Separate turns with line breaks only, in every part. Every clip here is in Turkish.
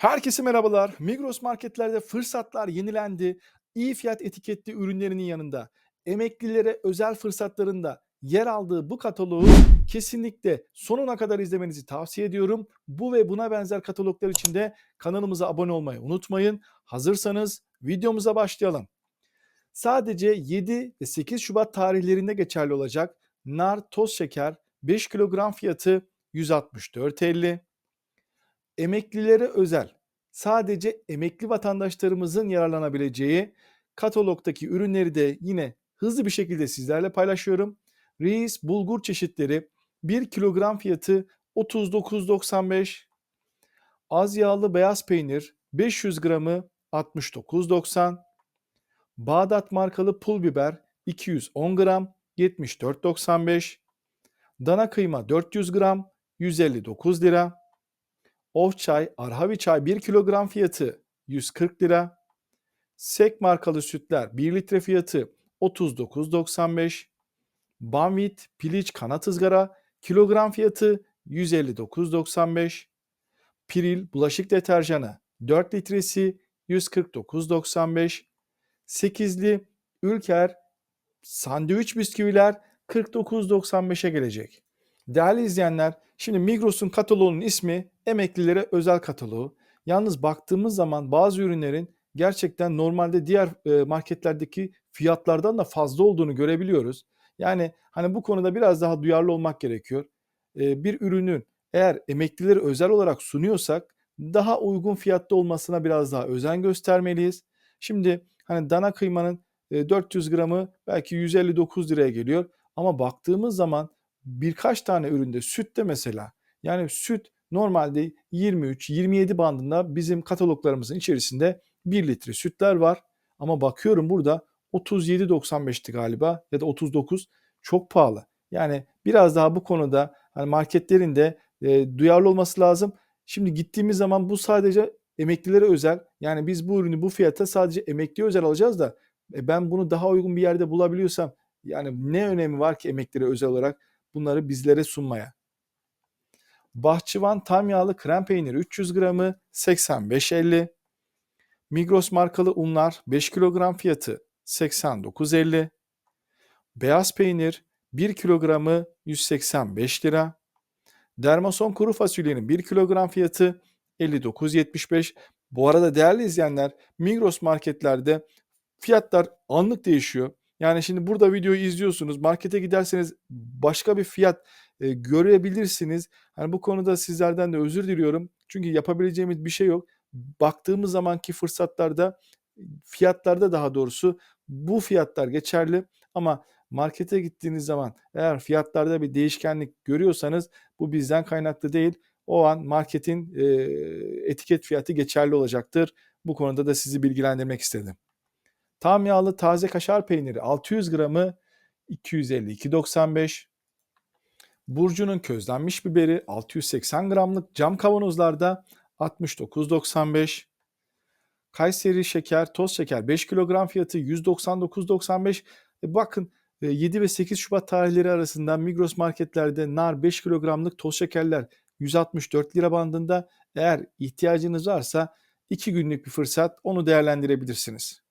Herkese merhabalar. Migros marketlerde fırsatlar yenilendi. İyi fiyat etiketli ürünlerinin yanında emeklilere özel fırsatlarında yer aldığı bu kataloğu kesinlikle sonuna kadar izlemenizi tavsiye ediyorum. Bu ve buna benzer kataloglar için de kanalımıza abone olmayı unutmayın. Hazırsanız videomuza başlayalım. Sadece 7 ve 8 Şubat tarihlerinde geçerli olacak nar toz şeker 5 kilogram fiyatı 164.50 emeklilere özel sadece emekli vatandaşlarımızın yararlanabileceği katalogdaki ürünleri de yine hızlı bir şekilde sizlerle paylaşıyorum. Reis bulgur çeşitleri 1 kilogram fiyatı 39.95. Az yağlı beyaz peynir 500 gramı 69.90. Bağdat markalı pul biber 210 gram 74.95. Dana kıyma 400 gram 159 lira. Of çay, Arhavi çay 1 kilogram fiyatı 140 lira. Sek markalı sütler 1 litre fiyatı 39.95. Banvit piliç kanat ızgara kilogram fiyatı 159.95. Piril bulaşık deterjanı 4 litresi 149.95. 8'li Ülker sandviç bisküviler 49.95'e gelecek. Değerli izleyenler, şimdi Migros'un kataloğunun ismi emeklilere özel kataloğu. Yalnız baktığımız zaman bazı ürünlerin gerçekten normalde diğer e, marketlerdeki fiyatlardan da fazla olduğunu görebiliyoruz. Yani hani bu konuda biraz daha duyarlı olmak gerekiyor. E, bir ürünün eğer emeklilere özel olarak sunuyorsak daha uygun fiyatta olmasına biraz daha özen göstermeliyiz. Şimdi hani dana kıymanın 400 e, gramı belki 159 liraya geliyor ama baktığımız zaman birkaç tane üründe sütte mesela yani süt normalde 23-27 bandında bizim kataloglarımızın içerisinde 1 litre sütler var. Ama bakıyorum burada 37.95'ti galiba ya da 39 çok pahalı. Yani biraz daha bu konuda hani marketlerin de e, duyarlı olması lazım. Şimdi gittiğimiz zaman bu sadece emeklilere özel. Yani biz bu ürünü bu fiyata sadece emekliye özel alacağız da e, ben bunu daha uygun bir yerde bulabiliyorsam yani ne önemi var ki emeklilere özel olarak bunları bizlere sunmaya. Bahçıvan tam yağlı krem peyniri 300 gramı 85.50. Migros markalı unlar 5 kilogram fiyatı 89.50. Beyaz peynir 1 kilogramı 185 lira. Dermason kuru fasulyenin 1 kilogram fiyatı 59.75. Bu arada değerli izleyenler Migros marketlerde fiyatlar anlık değişiyor. Yani şimdi burada videoyu izliyorsunuz. Markete giderseniz başka bir fiyat e, görebilirsiniz. Hani bu konuda sizlerden de özür diliyorum. Çünkü yapabileceğimiz bir şey yok. Baktığımız zamanki fırsatlarda fiyatlarda daha doğrusu bu fiyatlar geçerli ama markete gittiğiniz zaman eğer fiyatlarda bir değişkenlik görüyorsanız bu bizden kaynaklı değil. O an marketin e, etiket fiyatı geçerli olacaktır. Bu konuda da sizi bilgilendirmek istedim. Tam yağlı taze kaşar peyniri 600 gramı 252.95. Burcu'nun közlenmiş biberi 680 gramlık cam kavanozlarda 69.95. Kayseri şeker, toz şeker 5 kilogram fiyatı 199.95. E bakın 7 e, ve 8 Şubat tarihleri arasında Migros marketlerde nar 5 kilogramlık toz şekerler 164 lira bandında. Eğer ihtiyacınız varsa 2 günlük bir fırsat onu değerlendirebilirsiniz.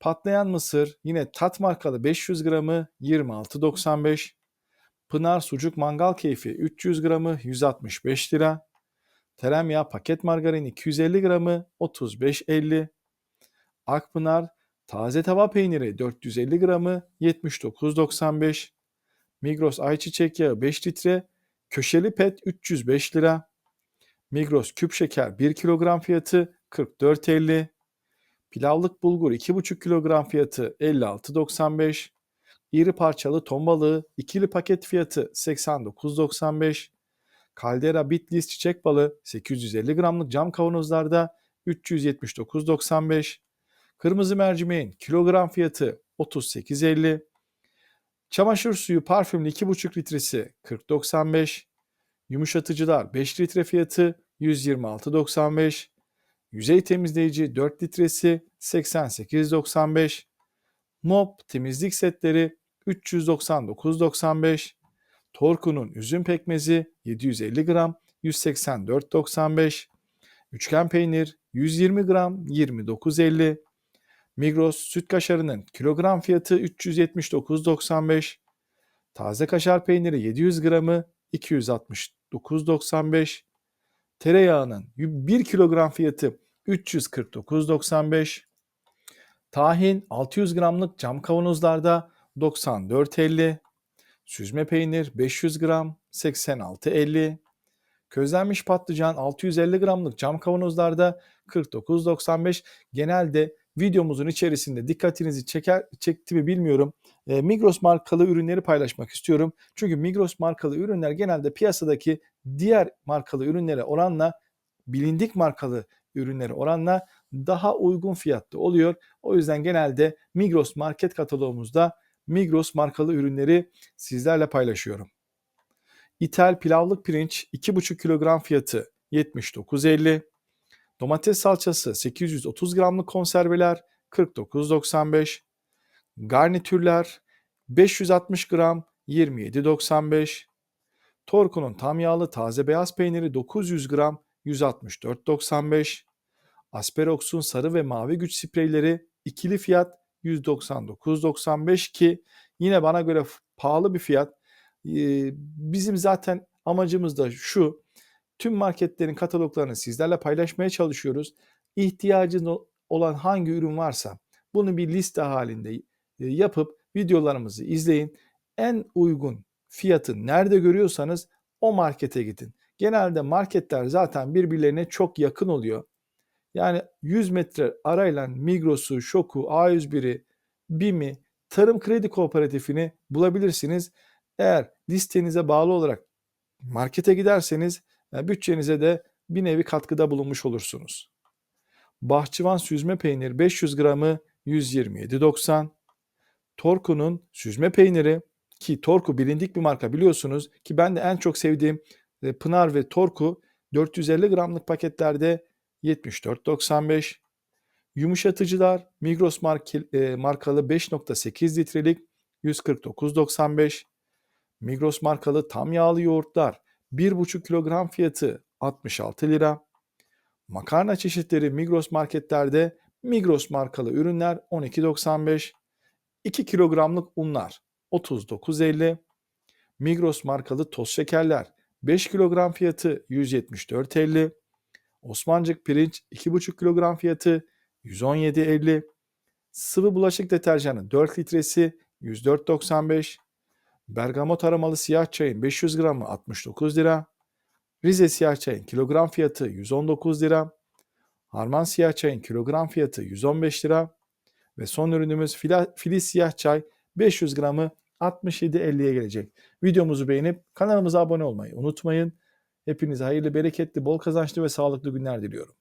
Patlayan mısır yine tat markalı 500 gramı 26.95. Pınar sucuk mangal keyfi 300 gramı 165 lira. Tereyağı paket margarin 250 gramı 35.50. Akpınar taze tava peyniri 450 gramı 79.95. Migros ayçiçek yağı 5 litre köşeli pet 305 lira. Migros küp şeker 1 kilogram fiyatı 44.50. Pilavlık bulgur 2,5 kilogram fiyatı 56.95. İri parçalı ton balığı ikili paket fiyatı 89.95. Caldera Bitlis çiçek balığı 850 gramlık cam kavanozlarda 379.95. Kırmızı mercimeğin kilogram fiyatı 38.50. Çamaşır suyu parfümlü 2,5 litresi 40.95. Yumuşatıcılar 5 litre fiyatı 126.95. Yüzey temizleyici 4 litresi 88.95. Mop temizlik setleri 399.95. Torku'nun üzüm pekmezi 750 gram 184.95. Üçgen peynir 120 gram 29.50. Migros süt kaşarının kilogram fiyatı 379.95. Taze kaşar peyniri 700 gramı 269.95. Tereyağının 1 kilogram fiyatı 349.95. Tahin 600 gramlık cam kavanozlarda 94.50. Süzme peynir 500 gram 86.50. Közlenmiş patlıcan 650 gramlık cam kavanozlarda 49.95. Genelde videomuzun içerisinde dikkatinizi çeker çekti mi bilmiyorum. E, Migros markalı ürünleri paylaşmak istiyorum. Çünkü Migros markalı ürünler genelde piyasadaki diğer markalı ürünlere oranla bilindik markalı ürünlere oranla daha uygun fiyatlı oluyor. O yüzden genelde Migros market kataloğumuzda Migros markalı ürünleri sizlerle paylaşıyorum. İthal pilavlık pirinç 2,5 kilogram fiyatı 79.50. Domates salçası 830 gramlık konserveler 49.95. Garnitürler 560 gram 27.95. Torku'nun tam yağlı taze beyaz peyniri 900 gram 164.95. Asperox'un sarı ve mavi güç spreyleri ikili fiyat 199.95 ki yine bana göre pahalı bir fiyat. Bizim zaten amacımız da şu. Tüm marketlerin kataloglarını sizlerle paylaşmaya çalışıyoruz. İhtiyacınız olan hangi ürün varsa bunu bir liste halinde yapıp videolarımızı izleyin. En uygun fiyatı nerede görüyorsanız o markete gidin. Genelde marketler zaten birbirlerine çok yakın oluyor. Yani 100 metre arayla Migros'u, Şok'u, A101'i, BİM'i, Tarım Kredi Kooperatifini bulabilirsiniz. Eğer listenize bağlı olarak markete giderseniz bütçenize de bir nevi katkıda bulunmuş olursunuz. Bahçıvan süzme peynir 500 gramı 127.90. Torku'nun süzme peyniri ki Torku bilindik bir marka biliyorsunuz ki ben de en çok sevdiğim Pınar ve Torku 450 gramlık paketlerde 74.95. Yumuşatıcılar Migros markalı 5.8 litrelik 149.95. Migros markalı tam yağlı yoğurtlar 1,5 kilogram fiyatı 66 lira. Makarna çeşitleri Migros marketlerde Migros markalı ürünler 12.95. 2 kilogramlık unlar 39.50. Migros markalı toz şekerler 5 kilogram fiyatı 174.50. Osmancık pirinç 2,5 kilogram fiyatı 117.50. Sıvı bulaşık deterjanı 4 litresi 104.95. Bergamot aromalı siyah çayın 500 gramı 69 lira. Rize siyah çayın kilogram fiyatı 119 lira. Harman siyah çayın kilogram fiyatı 115 lira. Ve son ürünümüz filiz siyah çay 500 gramı 67.50'ye gelecek. Videomuzu beğenip kanalımıza abone olmayı unutmayın. Hepinize hayırlı, bereketli, bol kazançlı ve sağlıklı günler diliyorum.